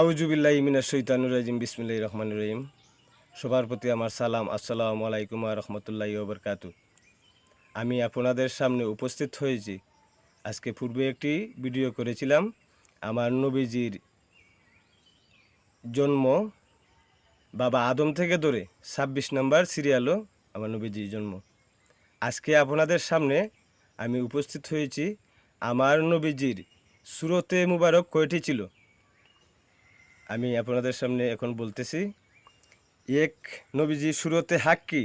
আউজুবিল্লাহ ইমিনা সৈতানুর রাজিম বিসমিল্লাহ রহমান রহিম। সবার প্রতি আমার সালাম, আসসালামু আলাইকুম রহমতুল্লাহ ওবরকাতু আমি আপনাদের সামনে উপস্থিত হয়েছি। আজকে পূর্বে একটি ভিডিও করেছিলাম। আমার নবীজির জন্ম বাবা আদম থেকে ধরে ছাব্বিশ নম্বর সিরিয়ালও আমার নবীজির জন্ম। আজকে আপনাদের সামনে আমি উপস্থিত হয়েছি। আমার নবীজির সুরতে মুবারক কয়টি ছিল? আমি আপনাদের সামনে এখন বলতেছি, এক নবীজি সুরতে হাক্কি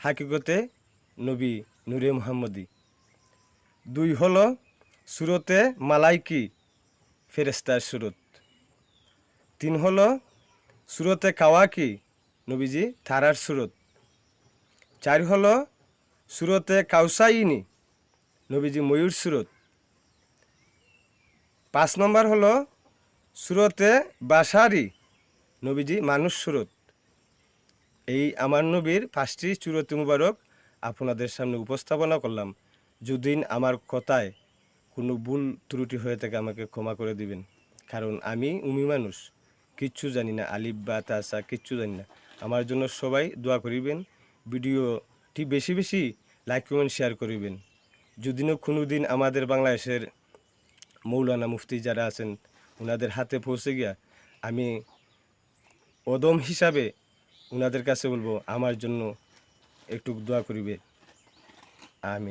হাকিকতে নবী নূরে মোহাম্মদী। দুই হলো সুরতে মালাইকি ফেরেস্তার সুরত তিন হলো সুরতে কাওয়াকি, নবীজি থারার সুরত চার হলো সুরতে কাউসাইনি, নবীজি ময়ূর সুরত পাঁচ নম্বর হলো সুরতে বাসারি। নবীজি মানুষ সুরত। এই আমার নবীর পাঁচটি চুরতি মুবারক আপনাদের সামনে উপস্থাপনা করলাম। যদি আমার কথায় কোনো ভুল ত্রুটি হয়ে থাকে, আমাকে ক্ষমা করে দিবেন। কারণ আমি উমি মানুষ। কিচ্ছু জানি না, আলিফ বা তাসা কিচ্ছু জানি না। আমার জন্য সবাই দোয়া করিবেন। ভিডিওটি বেশি বেশি লাইক, কমেন্ট, শেয়ার করিবেন। যদিও কোনো দিন আমাদের বাংলাদেশের মৌলানা মুফতি যারা আছেন ওনাদের হাতে পৌঁছে গিয়া আমি অদম হিসাবে ওনাদের কাছে বলব, আমার জন্য একটু দোয়া করিবে। আমি